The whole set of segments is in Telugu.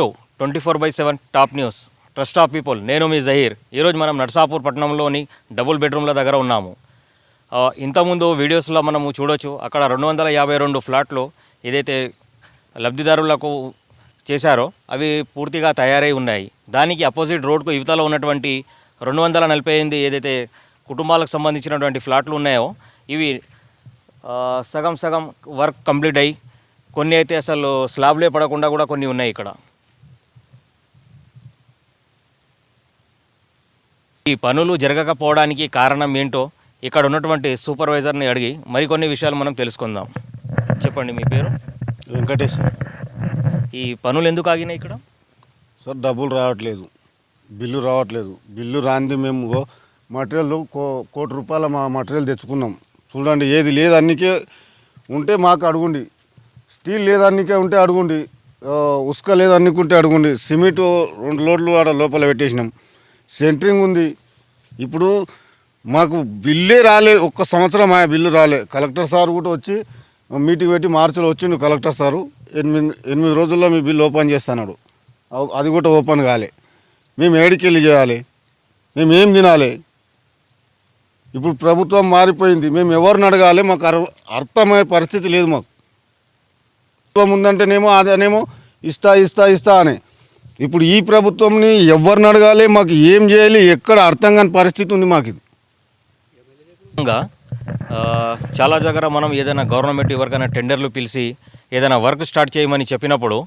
To twenty four by seven top news. Trust of people. నేను మీ జహీర్. ఈరోజు మనం నర్సాపూర్ పట్టణంలోని డబుల్ బెడ్రూమ్ల దగ్గర ఉన్నాము. ఇంతకుముందు వీడియోస్లో మనము చూడొచ్చు. అక్కడ రెండు వందల యాభై రెండు ఫ్లాట్లు ఏదైతే లబ్ధిదారులకు చేశారో అవి పూర్తిగా తయారై ఉన్నాయి. దానికి అపోజిట్ రోడ్కు యువతలో ఉన్నటువంటి రెండు వందల నలభై ఎనిమిది ఏదైతే కుటుంబాలకు సంబంధించినటువంటి ఫ్లాట్లు ఉన్నాయో ఇవి సగం సగం వర్క్ కంప్లీట్ అయ్యి కొన్ని అయితే అసలు స్లాబ్లే పడకుండా కూడా కొన్ని ఉన్నాయి ఇక్కడ. ఈ పనులు జరగకపోవడానికి కారణం ఏంటో ఇక్కడ ఉన్నటువంటి సూపర్వైజర్ని అడిగి మరికొన్ని విషయాలు మనం తెలుసుకుందాం. చెప్పండి మీ పేరు? వెంకటేష్ ఈ పనులు ఎందుకు ఆగినాయి ఇక్కడ? సార్ డబ్బులు రావట్లేదు. బిల్లు రావట్లేదు. బిల్లు రాంది మేము మటీరియల్ కో కోటి రూపాయల మా మటీరియల్ తెచ్చుకున్నాం. చూడండి ఏది లేదు అన్నికే ఉంటే మాకు అడుగుండి. స్టీల్ లేదు అన్నికే ఉంటే అడుగుండి. ఉసుక లేదు అన్నికుంటే అడుగుండి. సిమెంట్ రెండు లోడ్లు ఆడ లోపల పెట్టేసినాం. సెంటరింగ్ ఉంది. ఇప్పుడు మాకు బిల్లే రాలే ఒక్క సంవత్సరం ఆ బిల్లు రాలే. కలెక్టర్ సార్ కూడా వచ్చి మీటింగ్ పెట్టి మార్చిలో వచ్చిండు కలెక్టర్ సారు. ఎనిమిది ఎనిమిది రోజుల్లో మీ బిల్లు ఓపెన్ చేస్తున్నాడు. అది కూడా ఓపెన్ కాలే. మేము ఏడికి వెళ్ళి చేయాలి? మేము ఏం తినాలి? ఇప్పుడు ప్రభుత్వం మారిపోయింది. మేము ఎవరిని అడగాలి? మాకు అర్- అర్థమయ్యే పరిస్థితి లేదు మాకు. ప్రభుత్వం ఉందంటేనేమో అదనేమో ఇస్తా ఇస్తా ఇస్తా అని. ఇప్పుడు ఈ ప్రభుత్వంని ఎవరిని అడగాలి? మాకు ఏం చేయాలి? ఎక్కడ అర్థం కాని పరిస్థితి ఉంది మాకు ఇది. ఇంకా చాలా దగ్గర మనం ఏదైనా గవర్నమెంట్ ఎవరికైనా టెండర్లు పిలిచి ఏదైనా వర్క్ స్టార్ట్ చేయమని చెప్పినప్పుడు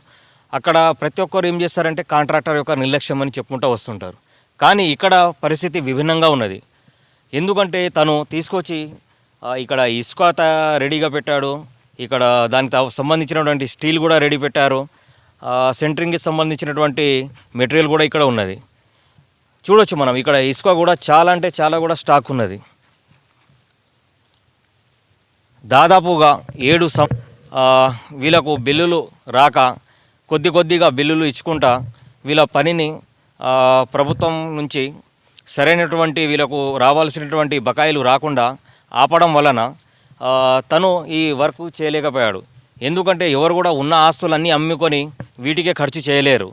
అక్కడ ప్రతి ఒక్కరు ఏం చేస్తారంటే కాంట్రాక్టర్ యొక్క నిర్లక్ష్యం అని చెప్పుకుంటూ వస్తుంటారు. కానీ ఇక్కడ పరిస్థితి విభిన్నంగా ఉన్నది. ఎందుకంటే తను తీసుకొచ్చి ఇక్కడ ఇసుక రెడీగా పెట్టాడు. ఇక్కడ దానికి సంబంధించినటువంటి స్టీల్ కూడా రెడీ పెట్టారు. సెంటరింగ్కి సంబంధించినటువంటి మెటీరియల్ కూడా ఇక్కడ ఉన్నది. చూడొచ్చు మనం ఇక్కడ ఇసుక కూడా చాలా అంటే చాలా కూడా స్టాక్ ఉన్నది. దాదాపుగా ఏడు సం వీళ్ళకు బిల్లులు రాక కొద్ది కొద్దిగా బిల్లులు ఇచ్చుకుంటా వీళ్ళ పనిని ప్రభుత్వం నుంచి సరైనటువంటి వీళ్ళకు రావాల్సినటువంటి బకాయిలు రాకుండా ఆపడం వలన తను ఈ వర్క్ చేయలేకపోయాడు. ఎందుకంటే ఎవరు కూడా ఉన్న ఆస్తులన్నీ అమ్ముకొని వీటికే ఖర్చు చేయలేరు.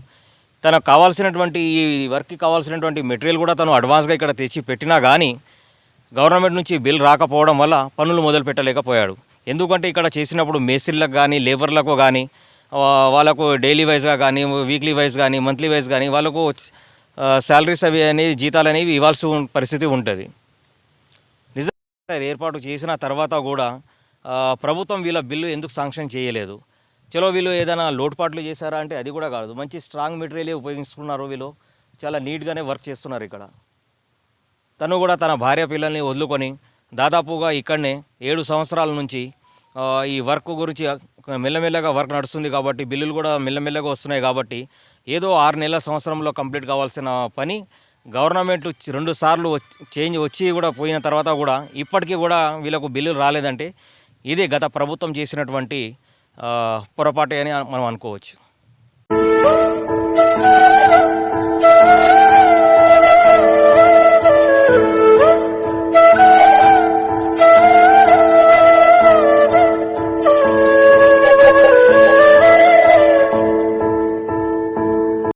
తనకు కావాల్సినటువంటి ఈ వర్క్కి కావాల్సినటువంటి మెటీరియల్ కూడా తను అడ్వాన్స్గా ఇక్కడ తెచ్చి పెట్టినా కానీ గవర్నమెంట్ నుంచి బిల్ రాకపోవడం వల్ల పనులు మొదలు పెట్టలేకపోయాడు. ఎందుకంటే ఇక్కడ చేసినప్పుడు మేస్త్రీలకు కానీ లేబర్లకు కానీ వాళ్ళకు డైలీ వైజ్గా కానీ వీక్లీ వైజ్ కానీ మంత్లీ వైజ్ కానీ వాళ్ళకు శాలరీస్ అవి అనేవి జీతాలు అనేవి ఇవ్వాల్సి పరిస్థితి ఉంటుంది. నిజంగా ఏర్పాటు చేసిన తర్వాత కూడా ప్రభుత్వం వీళ్ళ బిల్లు ఎందుకు శాంక్షన్ చేయలేదు? చలో వీళ్ళు ఏదైనా లోటుపాట్లు చేశారా అంటే అది కూడా కాదు. మంచి స్ట్రాంగ్ మెటీరియల్ ఉపయోగిస్తున్నారు వీళ్ళు. చాలా నీట్గానే వర్క్ చేస్తున్నారు ఇక్కడ. తను కూడా తన భార్య పిల్లల్ని వదులుకొని దాదాపుగా ఇక్కడనే ఏడు సంవత్సరాల నుంచి ఈ వర్క్ గురించి మెల్లమెల్లగా వర్క్ నడుస్తుంది కాబట్టి బిల్లులు కూడా మెల్లమెల్లగా వస్తున్నాయి కాబట్టి ఏదో ఆరు నెలల సంవత్సరంలో కంప్లీట్ కావాల్సిన పని గవర్నమెంట్ రెండు సార్లు చేంజ్ వచ్చి కూడా పోయిన తర్వాత కూడా ఇప్పటికీ కూడా వీళ్ళకు బిల్లులు రాలేదంటే ఇదే గత ప్రభుత్వం చేసినటువంటి పొరపాటే అని మనం అనుకోవచ్చు.